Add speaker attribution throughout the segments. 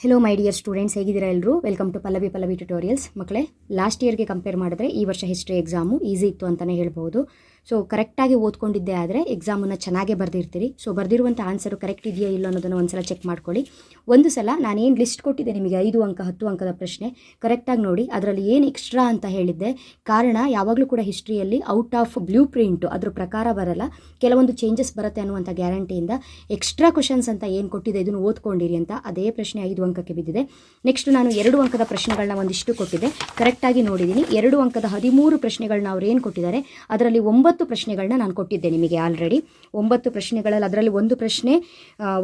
Speaker 1: Hello my dear students ಹೇಗಿದ್ದೀರಾ ಎಲ್ಲರೂ welcome to Pallavi Pallavi tutorials ಮಕ್ಕಳೇ ಲಾಸ್ಟ್ ಇಯರ್ಗೆ ಕಂಪೇರ್ ಮಾಡಿದ್ರೆ ಈ ವರ್ಷ ಹಿಸ್ಟ್ರಿ ಎಕ್ಸಾಮು ಈಸಿ ಇತ್ತು ಅಂತಲೇ ಹೇಳ್ಬೋದು. ಸೊ ಕರೆಕ್ಟಾಗಿ ಓದ್ಕೊಂಡಿದ್ದೆ ಆದರೆ ಎಕ್ಸಾಮನ್ನು ಚೆನ್ನಾಗೇ ಬರೆದಿರ್ತೀರಿ. ಸೊ ಬರೆದಿರುವಂಥ ಆನ್ಸರು ಕರೆಕ್ಟ್ ಇದೆಯಾ ಇಲ್ಲ ಅನ್ನೋದನ್ನು ಒಂದ್ಸಲ ಚೆಕ್ ಮಾಡ್ಕೊಳ್ಳಿ. ಒಂದು ಸಲ ನಾನೇನು ಲಿಸ್ಟ್ ಕೊಟ್ಟಿದ್ದೆ ನಿಮಗೆ ಐದು ಅಂಕ, ಹತ್ತು ಅಂಕದ ಪ್ರಶ್ನೆ ಕರೆಕ್ಟಾಗಿ ನೋಡಿ ಅದರಲ್ಲಿ ಏನು ಎಕ್ಸ್ಟ್ರಾ ಅಂತ ಹೇಳಿದ್ದೆ. ಕಾರಣ ಯಾವಾಗಲೂ ಕೂಡ ಹಿಸ್ಟ್ರಿಯಲ್ಲಿ ಔಟ್ ಆಫ್ ಬ್ಲೂ ಪ್ರಿಂಟು ಅದ್ರ ಪ್ರಕಾರ ಬರಲ್ಲ. ಕೆಲವೊಂದು ಚೇಂಜಸ್ ಬರುತ್ತೆ ಅನ್ನುವಂಥ ಗ್ಯಾರಂಟಿಯಿಂದ ಎಕ್ಸ್ಟ್ರಾ ಕ್ವಶನ್ಸ್ ಅಂತ ಏನು ಕೊಟ್ಟಿದೆ ಇದನ್ನು ಓದ್ಕೊಂಡಿರಿ ಅಂತ ಅದೇ ಪ್ರಶ್ನೆ ಐದು ಅಂಕಕ್ಕೆ ಬಿದ್ದಿದೆ. ನೆಕ್ಸ್ಟ್ ನಾನು ಎರಡು ಅಂಕದ ಪ್ರಶ್ನೆಗಳನ್ನ ಒಂದಿಷ್ಟು ಕೊಟ್ಟಿದ್ದೆ. ಕರೆಕ್ಟಾಗಿ ನೋಡಿದ್ದೀನಿ ಎರಡು ಅಂಕದ ಹದಿಮೂರು ಪ್ರಶ್ನೆಗಳನ್ನ ಅವ್ರು ಏನು ಕೊಟ್ಟಿದ್ದಾರೆ? ಅದರಲ್ಲಿ ಒಂಬತ್ತು ಪ್ರಶ್ನೆಗಳನ್ನ ನಾನು ಕೊಟ್ಟಿದ್ದೆ ನಿಮಗೆ ಆಲ್ರೆಡಿ ಒಂಬತ್ತು ಪ್ರಶ್ನೆಗಳಲ್ಲಿ ಅದರಲ್ಲಿ ಒಂದು ಪ್ರಶ್ನೆ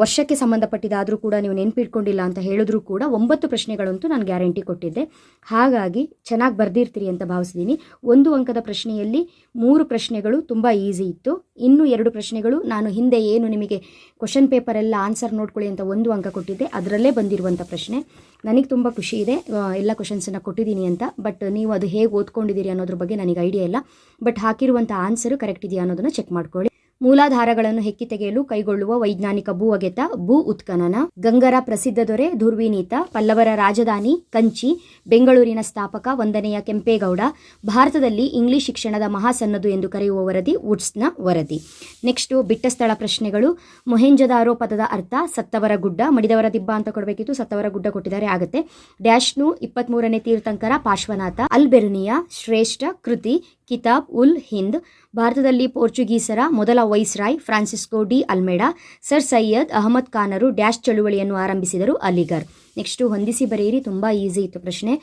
Speaker 1: ವರ್ಷಕ್ಕೆ ಸಂಬಂಧಪಟ್ಟಿದ್ದಾದರೂ ಕೂಡ ನೀವು ನೆನಪಿಟ್ಕೊಂಡಿಲ್ಲ ಅಂತ ಹೇಳಿದ್ರೂ ಕೂಡ ಒಂಬತ್ತು ಪ್ರಶ್ನೆಗಳಂತೂ ನಾನು ಗ್ಯಾರಂಟಿ ಕೊಟ್ಟಿದ್ದೆ. ಹಾಗಾಗಿ ಚೆನ್ನಾಗಿ ಬರ್ದಿರ್ತೀರಿ ಅಂತ ಭಾವಿಸಿದ್ದೀನಿ ಒಂದು ಅಂಕದ ಪ್ರಶ್ನೆಯಲ್ಲಿ ಮೂರು ಪ್ರಶ್ನೆಗಳು ತುಂಬ ಈಸಿ ಇತ್ತು. ಇನ್ನು ಎರಡು ಪ್ರಶ್ನೆಗಳು ನಾನು ಹಿಂದೆ ಏನು ನಿಮಗೆ ಕ್ವಶನ್ ಪೇಪರ್ ಎಲ್ಲ ಆನ್ಸರ್ ನೋಡ್ಕೊಳ್ಳಿ ಅಂತ ಒಂದು ಅಂಕ ಕೊಟ್ಟಿದ್ದೆ. ಅದರಲ್ಲೇ ಬಂದಿರುವಂಥ ಪ್ರಶ್ನೆ. ನನಗೆ ತುಂಬ ಖುಷಿ ಇದೆ. ಎಲ್ಲ ಕ್ವಶನ್ಸನ್ನು ಕೊಟ್ಟಿದ್ದೀನಿ ಅಂತ. ಬಟ್ ನೀವು ಅದು ಹೇಗೆ ಓದ್ಕೊಂಡಿದ್ದೀರಿ ಅನ್ನೋದ್ರ ಬಗ್ಗೆ ನನಗೆ ಐಡಿಯಾ ಇಲ್ಲ. ಬಟ್ ಹಾಕಿರುವಂಥ ಆನ್ಸರು ಕರೆಕ್ಟ್ ಇದೆಯಾ ಅನ್ನೋದನ್ನು ಚೆಕ್ ಮಾಡ್ಕೊಳ್ಳಿ. ಮೂಲಾಧಾರಗಳನ್ನು ಹೆಕ್ಕಿ ತೆಗೆಯಲು ಕೈಗೊಳ್ಳುವ ವೈಜ್ಞಾನಿಕ ಭೂ ಅಗೆತ ಭೂ ಉತ್ಖನನ, ಗಂಗರ ಪ್ರಸಿದ್ಧ ದೊರೆ ಧುರ್ವಿನೀತ, ಪಲ್ಲವರ ರಾಜಧಾನಿ ಕಂಚಿ, ಬೆಂಗಳೂರಿನ ಸ್ಥಾಪಕ ಒಂದನೆಯ ಕೆಂಪೇಗೌಡ, ಭಾರತದಲ್ಲಿ ಇಂಗ್ಲಿಷ್ ಶಿಕ್ಷಣದ ಮಹಾಸನ್ನದು ಎಂದು ಕರೆಯುವ ವರದಿ, ವುಡ್ಸ್ನ ವರದಿ. ನೆಕ್ಸ್ಟು ಬಿಟ್ಟ ಸ್ಥಳ ಪ್ರಶ್ನೆಗಳು. ಮೊಹೆಂಜದಾರೋ ಪದದ ಅರ್ಥ, ಸತ್ತವರ ಗುಡ್ಡ, ಮಡಿದವರ ದಿಬ್ಬ ಅಂತ ಕೊಡಬೇಕಿತ್ತು, ಸತ್ತವರ ಗುಡ್ಡ ಕೊಟ್ಟಿದ್ದಾರೆ, ಆಗುತ್ತೆ. ಡ್ಯಾಶ್ನು ಇಪ್ಪತ್ಮೂರನೇ ತೀರ್ಥಂಕರ ಪಾರ್ಶ್ವನಾಥ, ಅಲ್ಬೆರ್ನಿಯ ಶ್ರೇಷ್ಠ ಕೃತಿ, ಕಿತಾಬ್ ಉಲ್ ಹಿಂದ್ ಭಾರತದಲ್ಲಿ ಪೋರ್ಚುಗೀಸರ ಮೊದಲ viceroy Francisco de Almeida, sir Syed Ahmad ಖಾನರು dash ಚಳುವಳಿಯನ್ನು ಆರಂಭಿಸಿದರು ಅಲಿಗರ್ ನೆಕ್ಸ್ಟು ಹೊಂದಿಸಿ ಬರೆಯಿರಿ, ತುಂಬ ಈಸಿ ಇತ್ತು ಪ್ರಶ್ನೆ.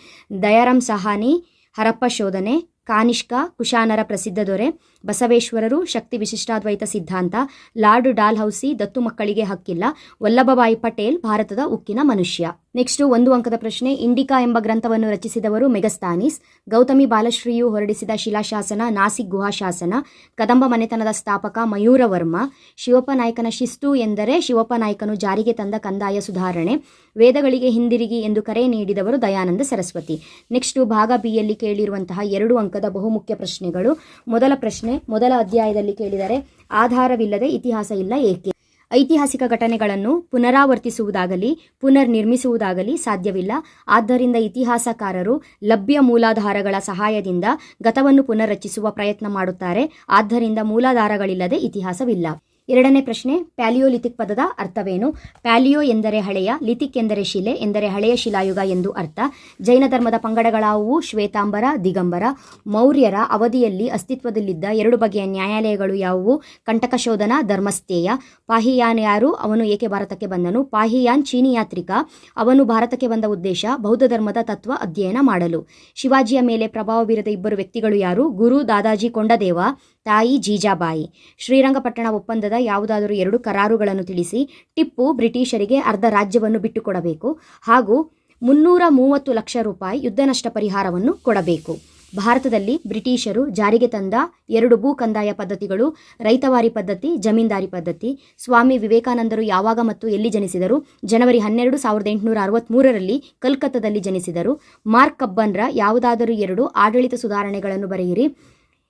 Speaker 1: ದಯಾರಾಮ್ ಸಹಾನಿ, ಹರಪ್ಪ ಶೋಧನೆ, ಕಾನಿಷ್ಕ, ಕುಶಾನರ ಪ್ರಸಿದ್ಧ ದೊರೆ. ಬಸವೇಶ್ವರರು ಶಕ್ತಿ ವಿಶಿಷ್ಟಾದ್ವೈತ ಸಿದ್ಧಾಂತ, ಲಾರ್ಡ್ ಡಾಲ್ ಹೌಸಿ ದತ್ತು ಮಕ್ಕಳಿಗೆ ಹಕ್ಕಿಲ್ಲ, ವಲ್ಲಭಭಾಯಿ ಪಟೇಲ್ ಭಾರತದ ಉಕ್ಕಿನ ಮನುಷ್ಯ. ನೆಕ್ಸ್ಟ್ ಒಂದು ಅಂಕದ ಪ್ರಶ್ನೆ, ಇಂಡಿಕಾ ಎಂಬ ಗ್ರಂಥವನ್ನು ರಚಿಸಿದವರು ಮೆಗಸ್ತಾನಿಸ್, ಗೌತಮಿ ಬಾಲಶ್ರೀಯು ಹೊರಡಿಸಿದ ಶಿಲಾಶಾಸನ ನಾಸಿಕ್ ಗುಹಾಶಾಸನ, ಕದಂಬ ಮನೆತನದ ಸ್ಥಾಪಕ ಮಯೂರವರ್ಮ, ಶಿವಪ್ಪ ನಾಯಕನ ಶಿಸ್ತು ಎಂದರೆ ಶಿವಪ್ಪ ನಾಯಕನು ಜಾರಿಗೆ ತಂದ ಕಂದಾಯ ಸುಧಾರಣೆ, ವೇದಗಳಿಗೆ ಹಿಂದಿರುಗಿ ಎಂದು ಕರೆ ನೀಡಿದವರು ದಯಾನಂದ ಸರಸ್ವತಿ. ನೆಕ್ಸ್ಟ್ ಭಾಗ ಬಿಯಲ್ಲಿ ಕೇಳಿರುವಂತಹ ಎರಡು ಅಂಕದ ಬಹುಮುಖ್ಯ ಪ್ರಶ್ನೆಗಳು. ಮೊದಲ ಪ್ರಶ್ನೆ ಮೊದಲ ಅಧ್ಯಾಯದಲ್ಲಿ ಕೇಳಿದರೆ, ಆಧಾರವಿಲ್ಲದೆ ಇತಿಹಾಸ ಇಲ್ಲ ಏಕೆ? ಐತಿಹಾಸಿಕ ಘಟನೆಗಳನ್ನು ಪುನರಾವರ್ತಿಸುವುದಾಗಲಿ ಪುನರ್ ನಿರ್ಮಿಸುವುದಾಗಲಿ ಸಾಧ್ಯವಿಲ್ಲ. ಆದ್ದರಿಂದ ಇತಿಹಾಸಕಾರರು ಲಭ್ಯ ಮೂಲಾಧಾರಗಳ ಸಹಾಯದಿಂದ ಗತವನ್ನು ಪುನರ್ರಚಿಸುವ ಪ್ರಯತ್ನ ಮಾಡುತ್ತಾರೆ. ಆದ್ದರಿಂದ ಮೂಲಾಧಾರಗಳಿಲ್ಲದೆ ಇತಿಹಾಸವಿಲ್ಲ. ಎರಡನೇ ಪ್ರಶ್ನೆ, ಪ್ಯಾಲಿಯೋಲಿಥಿಕ್ ಪದದ ಅರ್ಥವೇನು? ಪ್ಯಾಲಿಯೋ ಎಂದರೆ ಹಳೆಯ, ಲಿಥಿಕ್ ಎಂದರೆ ಶಿಲೆ, ಎಂದರೆ ಹಳೆಯ ಶಿಲಾಯುಗ ಎಂದು ಅರ್ಥ. ಜೈನ ಧರ್ಮದ ಪಂಗಡಗಳಾವುವು ಶ್ವೇತಾಂಬರ, ದಿಗಂಬರ. ಮೌರ್ಯರ ಅವಧಿಯಲ್ಲಿ ಅಸ್ತಿತ್ವದಲ್ಲಿದ್ದ ಎರಡು ಬಗೆಯ ನ್ಯಾಯಾಲಯಗಳು ಯಾವುವು? ಕಂಟಕ ಶೋಧನ, ಧರ್ಮಸ್ಥೇಯ. ಪಾಹಿಯಾನ್ ಯಾರು? ಅವನು ಏಕೆ ಭಾರತಕ್ಕೆ ಬಂದನು? ಪಾಹಿಯಾನ್ ಚೀನಿ ಯಾತ್ರಿಕ. ಅವನು ಭಾರತಕ್ಕೆ ಬಂದ ಉದ್ದೇಶ, ಬೌದ್ಧ ಧರ್ಮದ ತತ್ವ ಅಧ್ಯಯನ ಮಾಡಲು. ಶಿವಾಜಿಯ ಮೇಲೆ ಪ್ರಭಾವ ಬೀರದ ಇಬ್ಬರು ವ್ಯಕ್ತಿಗಳು ಯಾರು? ಗುರು ದಾದಾಜಿ ಕೊಂಡದೇವ. ತಾಯಿ ಜೀಜಾಬಾಯಿ. ಶ್ರೀರಂಗಪಟ್ಟಣ ಒಪ್ಪಂದದ ಯಾವುದಾದರೂ ಎರಡು ಕರಾರುಗಳನ್ನು ತಿಳಿಸಿ, ಟಿಪ್ಪು ಬ್ರಿಟಿಷರಿಗೆ ಅರ್ಧ ರಾಜ್ಯವನ್ನು ಬಿಟ್ಟುಕೊಡಬೇಕು ಹಾಗೂ ಮುನ್ನೂರ ಮೂವತ್ತು ಲಕ್ಷ ರೂಪಾಯಿ ಯುದ್ಧ ನಷ್ಟ ಪರಿಹಾರವನ್ನು ಕೊಡಬೇಕು. ಭಾರತದಲ್ಲಿ ಬ್ರಿಟಿಷರು ಜಾರಿಗೆ ತಂದ ಎರಡು ಭೂ ಕಂದಾಯ ಪದ್ಧತಿಗಳು, ರೈತವಾರಿ ಪದ್ಧತಿ, ಜಮೀನ್ದಾರಿ ಪದ್ಧತಿ. ಸ್ವಾಮಿ ವಿವೇಕಾನಂದರು ಯಾವಾಗ ಮತ್ತು ಎಲ್ಲಿ ಜನಿಸಿದರು? ಜನವರಿ ಹನ್ನೆರಡು ಸಾವಿರದ ಎಂಟುನೂರ ಅರವತ್ತ್ಮೂರರಲ್ಲಿ ಕಲ್ಕತ್ತಾದಲ್ಲಿ ಜನಿಸಿದರು. ಮಾರ್ಕ್ ಕಬ್ಬನ್ರ ಯಾವುದಾದರೂ ಎರಡು ಆಡಳಿತ ಸುಧಾರಣೆಗಳನ್ನು ಬರೆಯಿರಿ.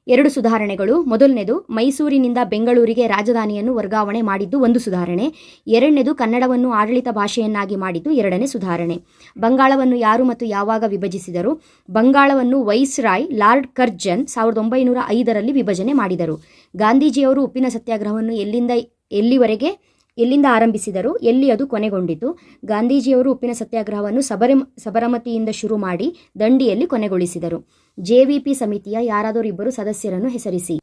Speaker 1: ಎರಡು ಸುಧಾರಣೆಗಳು. ಮೊದಲನೇದು, ಮೈಸೂರಿನಿಂದ ಬೆಂಗಳೂರಿಗೆ ರಾಜಧಾನಿಯನ್ನು ವರ್ಗಾವಣೆ ಮಾಡಿದ್ದು ಒಂದು ಸುಧಾರಣೆ. ಎರಡನೇದು, ಕನ್ನಡವನ್ನು ಆಡಳಿತ ಭಾಷೆಯನ್ನಾಗಿ ಮಾಡಿದ್ದು ಎರಡನೇ ಸುಧಾರಣೆ. ಬಂಗಾಳವನ್ನು ಯಾರು ಮತ್ತು ಯಾವಾಗ ವಿಭಜಿಸಿದರು? ಬಂಗಾಳವನ್ನು ವೈಸ್ರಾಯ್ ಲಾರ್ಡ್ ಕರ್ಜನ್ ಸಾವಿರದ ಒಂಬೈನೂರ ಐದರಲ್ಲಿ ವಿಭಜನೆ ಮಾಡಿದರು. ಗಾಂಧೀಜಿಯವರು ಉಪ್ಪಿನ ಸತ್ಯಾಗ್ರಹವನ್ನು ಎಲ್ಲಿಂದ, ಎಲ್ಲಿವರೆಗೆ ಎಲ್ಲಿಂದ ಆರಂಭಿಸಿದರು? ಎಲ್ಲಿ ಅದು ಕೊನೆಗೊಂಡಿತು? ಗಾಂಧೀಜಿಯವರು ಉಪ್ಪಿನ ಸತ್ಯಾಗ್ರಹವನ್ನು ಸಬರಿ, ಸಬರಮತಿಯಿಂದ ಶುರು ಮಾಡಿ ದಂಡಿಯಲ್ಲಿ ಕೊನೆಗೊಳಿಸಿದರು. ಜೆವಿಪಿ ಸಮಿತಿಯ ಯಾರಾದರೂ ಇಬ್ಬರು ಸದಸ್ಯರನ್ನು ಹೆಸರಿಸಿ.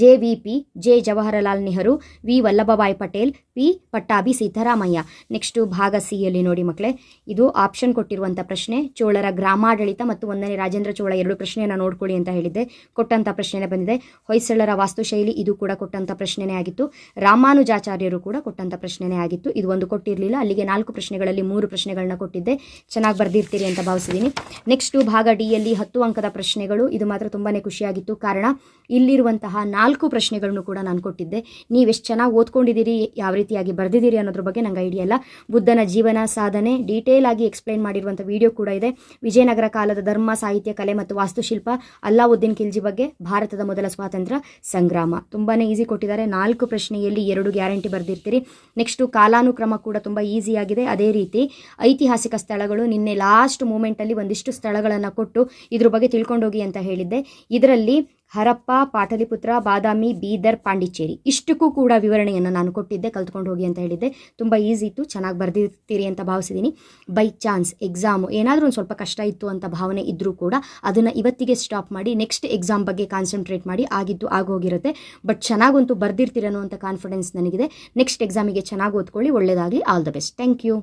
Speaker 1: JVP, J Jawaharlal Nehru, V Vallabhbhai Patel, P Pattabhi Siddaramayya. Next ಭಾಗ ಸಿ ಯಲ್ಲಿ ನೋಡಿ ಮಕ್ಕಳೇ ಇದು ಆಪ್ಷನ್ ಕೊಟ್ಟಿರುವಂಥ ಪ್ರಶ್ನೆ. ಚೋಳರ ಗ್ರಾಮಾಡಳಿತ ಮತ್ತು ಒಂದನೇ ರಾಜೇಂದ್ರ ಚೋಳ ಎರಡು ಪ್ರಶ್ನೆಯನ್ನು ನೋಡ್ಕೊಳ್ಳಿ ಅಂತ ಹೇಳಿದ್ದೆ. ಕೊಟ್ಟಂಥ ಪ್ರಶ್ನೆನೇ ಬಂದಿದೆ. ಹೊಯ್ಸಳರ ವಾಸ್ತುಶೈಲಿ ಇದು ಕೂಡ ಕೊಟ್ಟಂಥ ಪ್ರಶ್ನೆನೇ ಆಗಿತ್ತು. ರಾಮಾನುಜಾಚಾರ್ಯರು ಕೂಡ ಕೊಟ್ಟಂಥ ಪ್ರಶ್ನೆನೇ ಆಗಿತ್ತು. ಇದು ಒಂದು ಕೊಟ್ಟಿರಲಿಲ್ಲ. ಅಲ್ಲಿಗೆ ನಾಲ್ಕು ಪ್ರಶ್ನೆಗಳಲ್ಲಿ ಮೂರು ಪ್ರಶ್ನೆಗಳನ್ನ ಕೊಟ್ಟಿದ್ದೆ. ಚೆನ್ನಾಗಿ ಬರೆದಿರ್ತೀರಿ ಅಂತ ಭಾವಿಸಿದ್ದೀನಿ ನೆಕ್ಸ್ಟು ಭಾಗ ಡಿಯಲ್ಲಿ ಹತ್ತು ಅಂಕದ ಪ್ರಶ್ನೆಗಳು. ಇದು ಮಾತ್ರ ತುಂಬಾ ಖುಷಿಯಾಗಿತ್ತು. ಕಾರಣ ಇಲ್ಲಿರುವಂತಹ ನಾಲ್ಕು ಪ್ರಶ್ನೆಗಳನ್ನು ಕೂಡ ನಾನು ಕೊಟ್ಟಿದ್ದೆ. ನೀವೆಷ್ಟು ಚೆನ್ನಾಗಿ ಓದ್ಕೊಂಡಿದ್ದೀರಿ, ಯಾವ ರೀತಿಯಾಗಿ ಬರೆದಿದ್ದೀರಿ ಅನ್ನೋದ್ರ ಬಗ್ಗೆ ನಂಗೆ ಐಡಿಯಾ ಇಲ್ಲ. ಬುದ್ಧನ ಜೀವನ ಸಾಧನೆ ಡೀಟೇಲ್ ಆಗಿ ಎಕ್ಸ್ಪ್ಲೈನ್ ಮಾಡಿರುವಂಥ ವಿಡಿಯೋ ಕೂಡ ಇದೆ. ವಿಜಯನಗರ ಕಾಲದ ಧರ್ಮ, ಸಾಹಿತ್ಯ, ಕಲೆ ಮತ್ತು ವಾಸ್ತುಶಿಲ್ಪ, ಅಲ್ಲಾವುದ್ದೀನ್ ಖಿಲ್ಜಿ ಬಗ್ಗೆ ಭಾರತದ ಮೊದಲ ಸ್ವಾತಂತ್ರ್ಯ ಸಂಗ್ರಾಮ. ತುಂಬಾ ಈಸಿ ಕೊಟ್ಟಿದ್ದಾರೆ. ನಾಲ್ಕು ಪ್ರಶ್ನೆಯಲ್ಲಿ ಎರಡು ಗ್ಯಾರಂಟಿ ಬರೆದಿರ್ತೀರಿ. ನೆಕ್ಸ್ಟು ಕಾಲಾನುಕ್ರಮ ಕೂಡ ತುಂಬ ಈಸಿಯಾಗಿದೆ ಅದೇ ರೀತಿ ಐತಿಹಾಸಿಕ ಸ್ಥಳಗಳು ನಿನ್ನೆ ಲಾಸ್ಟ್ ಮೂಮೆಂಟಲ್ಲಿ ಒಂದಿಷ್ಟು ಸ್ಥಳಗಳನ್ನು ಕೊಟ್ಟು ಇದ್ರ ಬಗ್ಗೆ ತಿಳ್ಕೊಂಡೋಗಿ ಅಂತ ಹೇಳಿದ್ದೆ. ಇದರಲ್ಲಿ ಹರಪ್ಪ, ಪಾಟಲಿಪುತ್ರ, ಬಾದಾಮಿ, ಬೀದರ್, ಪಾಂಡಿಚೇರಿ. ಇಷ್ಟಕ್ಕೂ ಕೂಡ ವಿವರಣೆಯನ್ನು ನಾನು ಕೊಟ್ಟಿದ್ದೆ, ಕಲ್ತ್ಕೊಂಡು ಹೋಗಿ ಅಂತ ಹೇಳಿದ್ದೆ. ತುಂಬ ಈಸಿ ಇತ್ತು, ಚೆನ್ನಾಗಿ ಬರೆದಿರ್ತೀರಿ ಅಂತ ಭಾವಿಸಿದ್ದೀನಿ ಬೈ ಚಾನ್ಸ್ ಎಕ್ಸಾಮು ಏನಾದರೂ ಒಂದು ಸ್ವಲ್ಪ ಕಷ್ಟ ಇತ್ತು ಅಂತ ಭಾವನೆ ಇದ್ದರೂ ಕೂಡ ಅದನ್ನು ಇವತ್ತಿಗೆ ಸ್ಟಾಪ್ ಮಾಡಿ ನೆಕ್ಸ್ಟ್ ಎಕ್ಸಾಮ್ ಬಗ್ಗೆ ಕಾನ್ಸಂಟ್ರೇಟ್ ಮಾಡಿ ಆಗಿದ್ದು ಆಗೋಗಿರುತ್ತೆ. ಬಟ್ ಚೆನ್ನಾಗಂತೂ ಬರ್ದಿರ್ತೀರನೋ ಅಂತ ಕಾನ್ಫಿಡೆನ್ಸ್ ನನಗಿದೆ. ನೆಕ್ಸ್ಟ್ ಎಕ್ಸಾಮಿಗೆ ಚೆನ್ನಾಗಿ ಓದ್ಕೊಳ್ಳಿ ಒಳ್ಳೆಯದಾಗಲಿ all the best thank you